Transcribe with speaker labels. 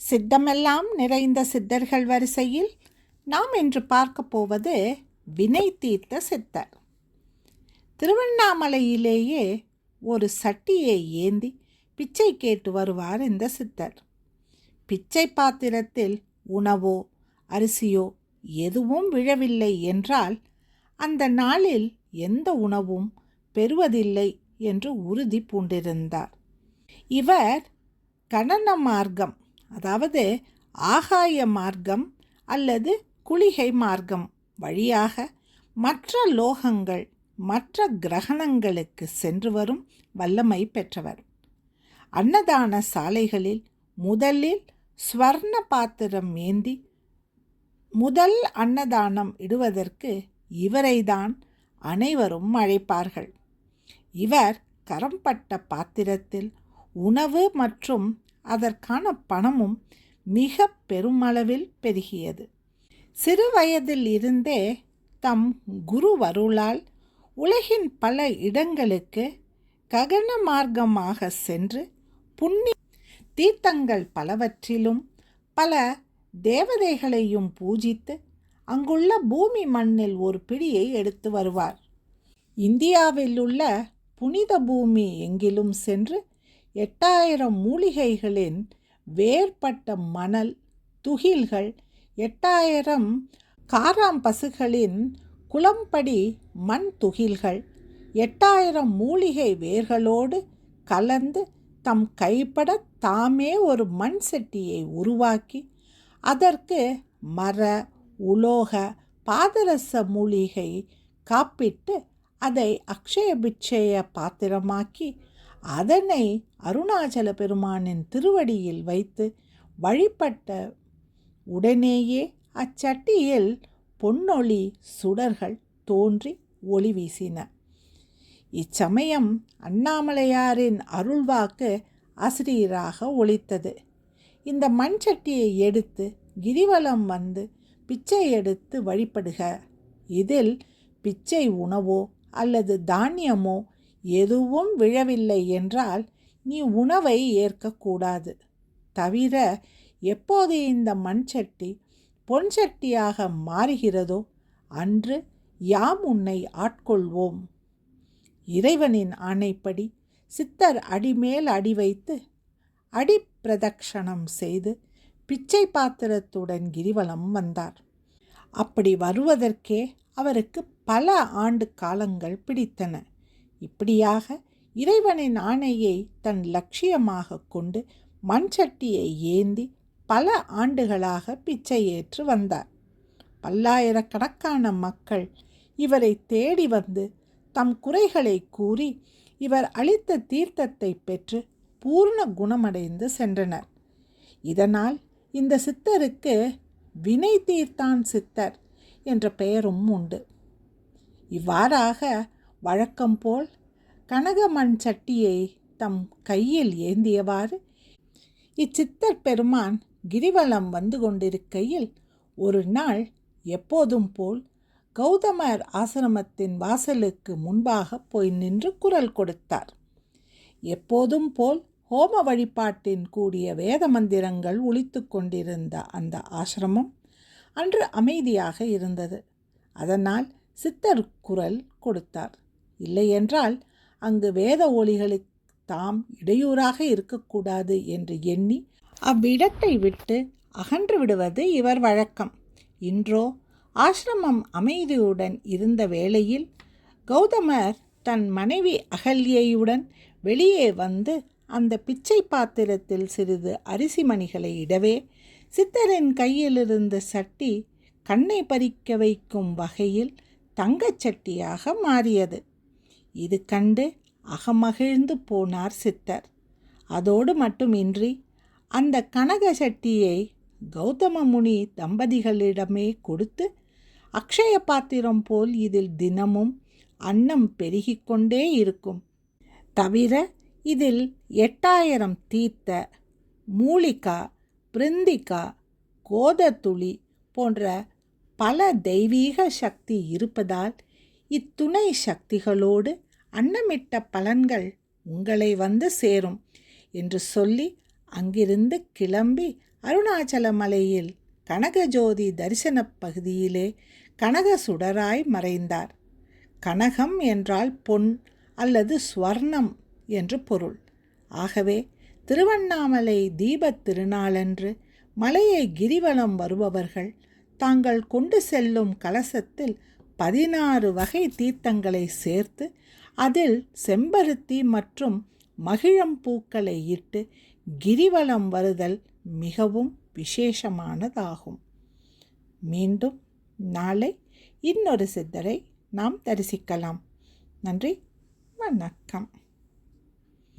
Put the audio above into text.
Speaker 1: சித்தமெல்லாம் நிறைந்த சித்தர்கள் வரிசையில் நாம் இன்று பார்க்க போவது வினை தீர்த்த சித்தர். திருவண்ணாமலையிலேயே ஒரு சட்டியை ஏந்தி பிச்சை கேட்டு வருவார் இந்த சித்தர். பிச்சை பாத்திரத்தில் உணவோ அரிசியோ எதுவும் விழவில்லை என்றால் அந்த நாளில் எந்த உணவும் பெறுவதில்லை என்று உறுதி பூண்டிருந்தார். இவர் கணன மார்க்கம் அதாவது ஆகாய மார்க்கம் அல்லது குளிகை மார்க்கம் வழியாக மற்ற லோகங்கள் மற்ற கிரகணங்களுக்கு சென்று வரும் வல்லமை பெற்றவர். அன்னதான சாலைகளில் முதலில் ஸ்வர்ண பாத்திரம் ஏந்தி முதல் அன்னதானம் இடுவதற்கு இவரைதான் அனைவரும் அழைப்பார்கள். இவர் கரம்பட்ட பாத்திரத்தில் உணவு மற்றும் அதற்கான பணமும் மிக பெருமளவில் பெருகியது. சிறு வயதில் இருந்தே தம் குருவருளால் உலகின் பல இடங்களுக்கு ககன மார்க்கமாக சென்று புண்ணிய தீர்த்தங்கள் பலவற்றிலும் பல தேவதைகளையும் பூஜித்து அங்குள்ள பூமி மண்ணில் ஒரு பிடியை எடுத்து வருவார். இந்தியாவில் உள்ள புனித பூமி எங்கிலும் சென்று எட்டாயிரம் மூலிகைகளின் வேர்பட்ட மணல் துகில்கள் எட்டாயிரம் காராம் பசுகளின் குளம்படி மண் துகில்கள் எட்டாயிரம் மூலிகை வேர்களோடு கலந்து தம் கைப்பட தாமே ஒரு மண் செட்டியை உருவாக்கி அதற்கு மர உலோக பாதரச மூலிகை காப்பிட்டு அதை அக்ஷயபிட்சேய பாத்திரமாக்கி அதனை அருணாச்சல பெருமானின் திருவடியில் வைத்து வழிபட்ட உடனேயே அச்சட்டியில் பொன்னொளி சுடர்கள் தோன்றி ஒளி வீசின. இச்சமயம் அண்ணாமலையாரின் அருள்வாக்கு ஆசிரியராக ஒழித்தது இந்த மண் சட்டியை எடுத்து கிரிவலம் வந்து பிச்சை எடுத்து வழிபடுக. இதில் பிச்சை உணவோ அல்லது தானியமோ எதுவும் விழவில்லை என்றால் நீ உணவை ஏற்கக்கூடாது. தவிர எப்போது இந்த மண் சட்டி பொன் சட்டியாக மாறுகிறதோ அன்று யாம் உன்னை ஆட்கொள்வோம். இறைவனின் ஆணைப்படி சித்தர் அடிமேல் அடி வைத்து அடிப்பிரதக்ஷணம் செய்து பிச்சை பாத்திரத்துடன் கிரிவலம் வந்தார். அப்படி வருவதற்கே அவருக்கு பல ஆண்டு காலங்கள் பிடித்தன. இப்படியாக இறைவனின் ஆணையை தன் லட்சியமாக கொண்டு மண் சட்டியை ஏந்தி பல ஆண்டுகளாக பிச்சை ஏற்று வந்தார். பல்லாயிரக்கணக்கான மக்கள் இவரை தேடி வந்து தம் குறைகளை கூறி இவர் அளித்த தீர்த்தத்தை பெற்று பூர்ண குணமடைந்து சென்றனர். இதனால் இந்த சித்தருக்கு வினை தீர்த்தான் சித்தர் என்ற பெயரும் உண்டு. இவ்வாறாக வழக்கம் போல் கனக மண் சட்டியை தம் கையில் ஏந்தியவாறு இச்சித்தர் பெருமான் கிரிவலம் வந்து கொண்டிருக்கையில் ஒரு நாள் எப்போதும் போல் கௌதமர் ஆசிரமத்தின் வாசலுக்கு முன்பாக போய் நின்று குரல் கொடுத்தார். எப்போதும் போல் ஹோம வழிபாட்டின் கூடிய வேத மந்திரங்கள் ஒழித்து கொண்டிருந்த அந்த ஆசிரமம் அன்று அமைதியாக இருந்தது. அதனால் சித்தர் குரல் கொடுத்தார். இல்லையென்றால் அங்கு வேத ஒளிகளுக்கு தாம் இடையூறாக இருக்கக்கூடாது என்று எண்ணி அவ்விடத்தை விட்டு அகன்று விடுவது இவர் வழக்கம். இன்றோ ஆசிரமம் அமைதியுடன் இருந்த வேளையில் கௌதமர் தன் மனைவி அகல்யையுடன் வெளியே வந்து அந்த பிச்சை பாத்திரத்தில் சிறிது அரிசி மணிகளை இடவே சித்தரின் கையிலிருந்த சட்டி கண்ணை பறிக்க வைக்கும் வகையில் தங்கச் சட்டியாக மாறியது. இது கண்டு அகமகிழ்ந்து போனார் சித்தர். அதோடு மட்டுமின்றி அந்த கனக சட்டியை கௌதம முனி தம்பதிகளிடமே கொடுத்து அக்ஷய பாத்திரம் போல் இதில் தினமும் அன்னம் பெருகிக்கொண்டே இருக்கும். தவிர இதில் எட்டாயிரம் தீர்த்த மூலிகா பிருந்திகா கோதத்துளி போன்ற பல தெய்வீக சக்தி இருப்பதால் இத்துணை சக்திகளோடு அன்னமிட்ட பலன்கள் உங்களை வந்து சேரும் என்று சொல்லி அங்கிருந்து கிளம்பி அருணாச்சல மலையில் கனகஜோதி தரிசனப் பகுதியிலே கனக சுடராய் மறைந்தார். கனகம் என்றால் பொன் அல்லது ஸ்வர்ணம் என்று பொருள். ஆகவே திருவண்ணாமலை தீபத் திருநாளன்று மலையை கிரிவலம் வருபவர்கள் தாங்கள் கொண்டு செல்லும் கலசத்தில் பதினாறு வகை தீர்த்தங்களை சேர்த்து அதில் செம்பருத்தி மற்றும் மகிழம் பூக்களை இட்டு கிரிவலம் வருதல் மிகவும் விசேஷமானதாகும். மீண்டும் நாளை இன்னொரு சித்தரை நாம் தரிசிக்கலாம். நன்றி வணக்கம்.